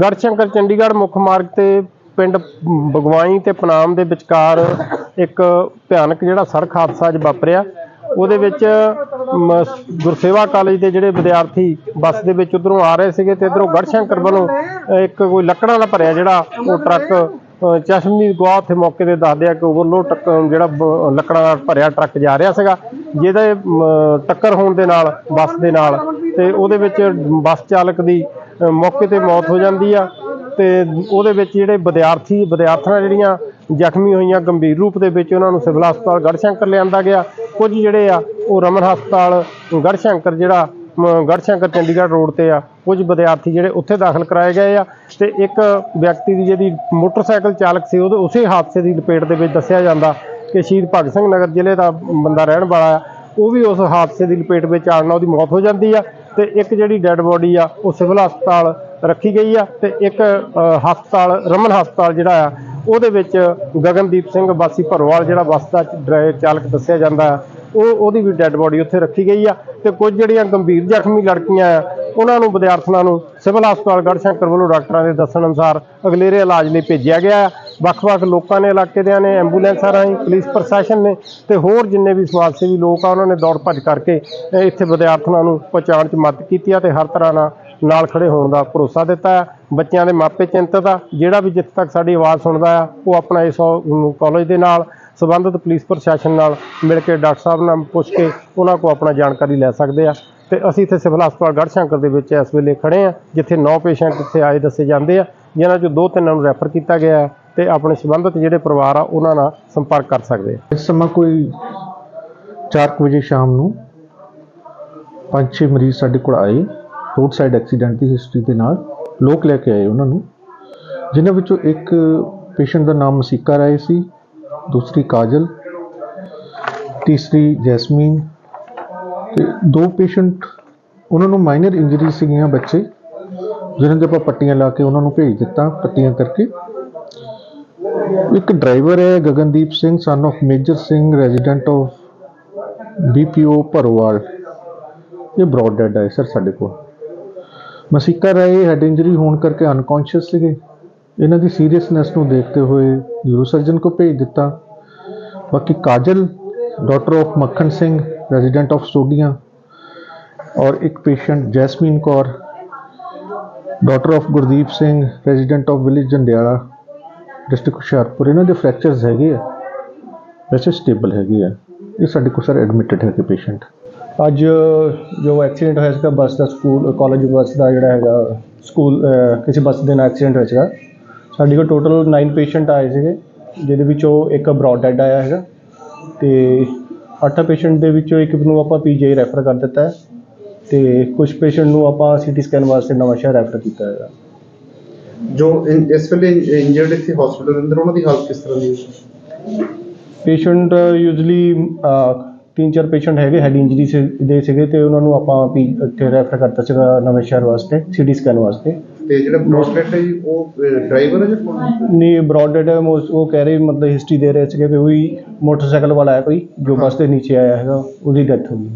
ਗੜਸ਼ੰਕਰ ਚੰਡੀਗੜ੍ਹ ਮੁੱਖ ਮਾਰਗ ਤੇ ਪਿੰਡ ਬਗਵਾਈ ਤੇ ਪਨਾਮ ਦੇ ਵਿਚਕਾਰ ਇੱਕ ਭਿਆਨਕ ਜਿਹੜਾ ਸੜਕ ਹਾਦਸਾ ਅੱਜ ਵਾਪਰਿਆ। ਉਹਦੇ ਵਿੱਚ ਗੁਰਸੇਵਾ ਕਾਲਜ ਦੇ ਜਿਹੜੇ ਵਿਦਿਆਰਥੀ ਬੱਸ ਦੇ ਵਿੱਚ ਉਧਰੋਂ ਆ ਰਹੇ ਸੀਗੇ ਤੇ ਇਧਰੋਂ ਗੜਸ਼ੰਕਰ ਵੱਲੋਂ ਇੱਕ ਕੋਈ ਲੱਕੜਾਂ ਦਾ ਭਰਿਆ ਜਿਹੜਾ ਉਹ ਟਰੱਕ ਅ, ਚਸ਼ਮੀ ਗਵਾ ਉੱਥੇ ਮੌਕੇ ਤੇ ਦੱਸਦੇ ਆ ਕਿ ਓਵਰਲੋਡ ਟੱਕ ਜਿਹੜਾ ਬ- ਲੱਕੜਾਂ ਦਾ ਭਰਿਆ ਟਰੱਕ ਜਾ ਰਿਹਾ ਸੀਗਾ। ਜਿਹਦੇ ਟੱਕਰ ਹੋਣ ਦੇ ਨਾਲ ਬੱਸ ਦੇ ਨਾਲ ਤੇ ਉਹਦੇ ਵਿੱਚ ਬੱਸ ਚਾਲਕ ਦੀ ਮੌਕੇ ਤੇ ਮੌਤ ਹੋ ਜਾਂਦੀ ਆ ਤੇ ਉਹਦੇ ਵਿੱਚ ਜਿਹੜੇ ਵਿਦਿਆਰਥੀ ਵਿਦਿਆਰਥਣਾਂ ਜਿਹੜੀਆਂ ਜ਼ਖਮੀ ਹੋਈਆਂ ਗੰਭੀਰ ਰੂਪ ਦੇ ਵਿੱਚ ਉਹਨਾਂ ਨੂੰ ਸਿਵਲ ਹਸਪਤਾਲ ਗੜਸ਼ੰਕਰ ਲਿਆਂਦਾ ਗਿਆ। ਕੁਝ ਜਿਹੜੇ ਆ ਉਹ ਰਮਨ ਹਸਪਤਾਲ ਗੜਸ਼ੰਕਰ ਜਿਹੜਾ ਮ, ਗੜਸ਼ੰਕਰ ਚੰਡੀਗੜ੍ਹ ਰੋਡ ਤੇ ਆ। ਕੁਝ ਵਿਦਿਆਰਥੀ ਜਿਹੜੇ ਉੱਥੇ ਦਾਖਲ ਕਰਾਏ ਗਏ ਆ ਤੇ ਇੱਕ ਵਿਅਕਤੀ ਦੀ ਜਿਹੜੀ ਮੋਟਰਸਾਈਕਲ ਚਾਲਕ ਸੀ ਉਹਦੇ ਉਸੇ ਹਾਦਸੇ ਦੀ ਲਪੇਟ ਦੇ ਵਿੱਚ ਦੱਸਿਆ ਜਾਂਦਾ ਕਿ ਸ਼ਹੀਦ ਭਗਤ ਸਿੰਘ ਨਗਰ ਜ਼ਿਲ੍ਹੇ ਦਾ ਬੰਦਾ ਰਹਿਣ ਵਾਲਾ ਆ। ਉਹ ਵੀ ਉਸ ਹਾਦਸੇ ਦੀ ਲਪੇਟ ਵਿੱਚ ਆਉਣ ਨਾਲ ਉਹਦੀ ਮੌਤ ਹੋ ਜਾਂਦੀ ਆ। ਤੇ ਇੱਕ ਜਿਹੜੀ ਡੈੱਡ ਬੋਡੀ ਆ, ਉਹ ਸਿਵਲ ਹਸਪਤਾਲ ਰੱਖੀ ਗਈ ਆ ਤੇ ਇੱਕ ਹਸਪਤਾਲ, ਰਮਨ ਹਸਪਤਾਲ ਜਿਹੜਾ ਆ, ਉਹਦੇ ਵਿੱਚ ਗਗਨਦੀਪ ਸਿੰਘ ਵਾਸੀ ਭਰਵਾਲ ਜਿਹੜਾ ਬੱਸ ਦਾ ਡਰਾਈਵਰ ਚਾਲਕ ਦੱਸਿਆ ਜਾਂਦਾ ਆ, ਉਹ, ਉਹਦੀ ਵੀ ਡੈੱਡ ਬੋਡੀ ਉੱਥੇ ਰੱਖੀ ਗਈ ਆ ਤੇ ਕੁਝ ਜਿਹੜੀਆਂ ਗੰਭੀਰ ਜ਼ਖਮੀ ਲੜਕੀਆਂ ਆ, ਉਹਨਾਂ ਨੂੰ ਵਿਦਿਆਰਥਣਾਂ ਨੂੰ ਸਿਵਲ ਹਸਪਤਾਲ ਗੜਸ਼ੰਕਰ ਵੱਲੋਂ ਡਾਕਟਰਾਂ ਦੇ ਦੱਸਣ ਅਨੁਸਾਰ ਅਗਲੇਰੇ ਇਲਾਜ ਲਈ ਭੇਜਿਆ ਗਿਆ ਆ। ਵੱਖ-ਵੱਖ ਲੋਕਾਂ ਨੇ ਇਲਾਕੇ ਦਿਆਂ ਨੇ, ਐਂਬੂਲੈਂਸਾਂ ਰਾਹੀਂ, ਪੁਲਿਸ ਪ੍ਰਸ਼ਾਸਨ ਨੇ ਤੇ ਹੋਰ ਜਿੰਨੇ ਵੀ ਸਮਾਜ ਸੇਵੀ ਲੋਕ ਆ, ਉਹਨਾਂ ਨੇ ਦੌੜ ਭੱਜ ਕਰਕੇ ਇੱਥੇ ਵਿਦਿਆਰਥਣਾਂ ਨੂੰ ਪਹੁੰਚਾਉਣ 'ਚ ਮਦਦ ਕੀਤੀ ਆ ਤੇ ਹਰ ਤਰ੍ਹਾਂ ਨਾਲ ਨਾਲ ਖੜੇ ਹੋਣ ਦਾ ਭਰੋਸਾ ਦਿੱਤਾ ਹੈ। ਬੱਚਿਆਂ ਦੇ ਮਾਪੇ ਚਿੰਤਤ ਆ ਜਿਹੜਾ ਵੀ ਜਿੱਥੇ ਤੱਕ ਸਾਡੀ ਆਵਾਜ਼ ਸੁਣਦਾ ਆ, ਉਹ ਆਪਣਾ ਇਸ ਕਾਲਜ ਦੇ ਨਾਲ ਸੰਬੰਧਿਤ ਪੁਲਿਸ ਪ੍ਰਸ਼ਾਸਨ ਨਾਲ ਮਿਲ ਕੇ ਡਾਕਟਰ ਸਾਹਿਬ ਨਾਲ ਪੁੱਛ ਕੇ ਉਹਨਾਂ ਕੋਲ ਆਪਣਾ ਜਾਣਕਾਰੀ ਲੈ ਸਕਦੇ ਆ। ਤੇ ਅਸੀਂ ਇੱਥੇ ਸਿਵਲ ਹਸਪਤਾਲ ਗੜਸ਼ੰਕਰ ਦੇ ਵਿੱਚ ਇਸ ਵੇਲੇ ਖੜੇ ਆ, ਜਿੱਥੇ 9 ਪੇਸ਼ੈਂਟ ਇੱਥੇ ਆਏ ਦੱਸੇ ਜਾਂਦੇ ਆ, ਜਿਨ੍ਹਾਂ ਚੋਂ ਦੋ ਤਿੰਨਾਂ ਨੂੰ ਰੈਫਰ ਕੀਤਾ ਗਿਆ ਹੈ। ਤੇ ਆਪਣੇ ਸੰਬੰਧਿਤ ਜਿਹੜੇ ਪਰਿਵਾਰ ਆ, ਉਹਨਾਂ ਨਾਲ ਸੰਪਰਕ ਕਰ ਸਕਦੇ ਆ। ਇਸ ਸਮਾਂ ਕੋਈ 4 ਵਜੇ ਸ਼ਾਮ ਨੂੰ ਪੰਜ ਛੇ ਮਰੀਜ਼ ਸਾਡੇ ਕੋਲ ਆਏ ਰੋਡ ਸਾਈਡ ਐਕਸੀਡੈਂਟ ਦੀ ਹਿਸਟਰੀ ਦੇ ਨਾਲ, ਲੋਕ ਲੈ ਕੇ ਆਏ ਉਹਨਾਂ ਨੂੰ, ਜਿਨ੍ਹਾਂ ਵਿੱਚੋਂ ਇੱਕ ਪੇਸ਼ੈਂਟ ਦਾ ਨਾਮ ਮਸੀਕਾ ਰਾਏ ਸੀ, ਦੂਸਰੀ ਕਾਜਲ, ਤੀਸਰੀ ਜੈਸਮੀਨ, ਤੇ ਦੋ ਪੇਸ਼ੈਂਟ ਉਹਨਾਂ ਨੂੰ ਮਾਈਨਰ ਇੰਜਰੀ ਸੀਗੀਆਂ ਬੱਚੇ, ਜਿਨ੍ਹਾਂ ਦੇ ਆਪਾਂ ਪੱਟੀਆਂ ਲਾ ਕੇ ਉਹਨਾਂ ਨੂੰ ਭੇਜ ਦਿੱਤਾ, ਪੱਟੀਆਂ ਕਰਕੇ ਇੱਕ ਡਰਾਈਵਰ ਹੈ, Gagandeep Singh son of Major Singh resident of BPO Bharowal. ਇਹ ਬ੍ਰੌਡ ਡੈਡ ਹੈ ਸਰ ਸਾਡੇ ਕੋਲ। ਮਸੀਕਾ ਰਾਏ ਹੈਡ ਇੰਜਰੀ ਹੋਣ ਕਰਕੇ ਅਨਕੌਂਸ਼ੀਅਸ ਸੀਗੇ। ਇਹਨਾਂ ਦੀ ਸੀਰੀਅਸਨੈਸ ਨੂੰ ਦੇਖਦੇ ਹੋਏ ਨਿਊਰੋ ਸਰਜਨ ਕੋ ਭੇਜ ਦਿੱਤਾ। ਬਾਕੀ Kajal daughter of Makhan Singh resident of Sodian ਔਰ ਇੱਕ patient Jasmine Kaur daughter of Gurdeep Singh resident of village Jandiala. District Hoshiarpur, ਇਹਨਾਂ ਦੇ ਫ੍ਰੈਕਚਰਸ ਹੈਗੇ ਆ। ਵੈਸੇ ਸਟੇਬਲ ਹੈਗੇ ਆ। ਇਹ ਸਾਡੇ ਕੋਲ ਸਰ ਐਡਮਿਟਡ ਹੈਗੇ ਪੇਸ਼ੈਂਟ ਅੱਜ ਜੋ ਐਕਸੀਡੈਂਟ ਹੋਇਆ ਸੀਗਾ ਬੱਸ ਦਾ ਸਕੂਲ ਕਾਲਜ ਬੱਸ ਦਾ ਜਿਹੜਾ ਹੈਗਾ, ਸਕੂਲ ਕਿਸੇ ਬੱਸ ਦੇ ਨਾਲ ਐਕਸੀਡੈਂਟ ਹੋਇਆ ਸੀਗਾ। ਸਾਡੇ ਕੋਲ ਟੋਟਲ 9 ਪੇਸ਼ੈਂਟ ਆਏ ਸੀਗੇ, ਜਿਹਦੇ ਵਿੱਚੋਂ ਇੱਕ ਬ੍ਰੌਡ ਡੈਡ ਆਇਆ ਹੈਗਾ ਤੇ 8 ਪੇਸ਼ੈਂਟ ਦੇ ਵਿੱਚੋਂ ਇੱਕ ਨੂੰ ਆਪਾਂ ਪੀਜੀਆਈ ਰੈਫਰ ਕਰ ਦਿੱਤਾ ਹੈ ਤੇ ਕੁਝ ਪੇਸ਼ੈਂਟ ਨੂੰ ਆਪਾਂ ਸੀਟੀ ਸਕੈਨ ਵਾਸਤੇ ਨਵਾਂ ਸ਼ਹਿਰ ਰੈਫਰ ਕੀਤਾ ਹੈਗਾ। ਜੋ ਇਨ- ਇਸ ਵੇਲੇ ਇੰਜਰਡ ਇੱਥੇ ਹਸਪੀਟਲ ਅੰਦਰ ਉਹਨਾਂ ਦੀ ਹਾਲਤ ਕਿਸ ਤਰ੍ਹਾਂ ਦੀ ਹੈ? ਪੇਸ਼ੈਂਟ ਯੂਜ਼ਲੀ ਤਿੰਨ ਚਾਰ ਪੇਸ਼ੈਂਟ ਹੈਗੇ ਹੈਡ ਇੰਜਰੀ ਦੇ ਸੀਗੇ ਤੇ ਉਹਨਾਂ ਨੂੰ ਆਪਾਂ ਵੀ ਇੱਥੇ ਰੈਫਰ ਕਰਤਾ ਸੀਗਾ ਨਵੇਂ ਸ਼ਹਿਰ ਵਾਸਤੇ ਸੀਟੀ ਸਕੈਨ ਵਾਸਤੇ। ਤੇ ਜਿਹੜਾ ਪ੍ਰੋਸਪੈਕਟ ਹੈ ਜੀ ਉਹ ਡਰਾਈਵਰ ਹੈ ਜਾਂ ਕੌਣ ਨਹੀਂ ਬ੍ਰੌਡਡ ਹੈ ਮੋਸ- ਉਹ ਕਹਿ ਰਹੇ ਮਤਲਬ ਹਿਸਟਰੀ ਦੇ ਰਹੇ ਸੀਗੇ ਕਿ ਕੋਈ ਮੋਟਰਸਾਈਕਲ ਵਾਲਾ ਹੈ ਕੋਈ ਜੋ ਬੱਸ ਦੇ ਨੀਚੇ ਆਇਆ ਹੈਗਾ ਉਹਦੀ ਡੈਥ ਹੋ ਗਈ।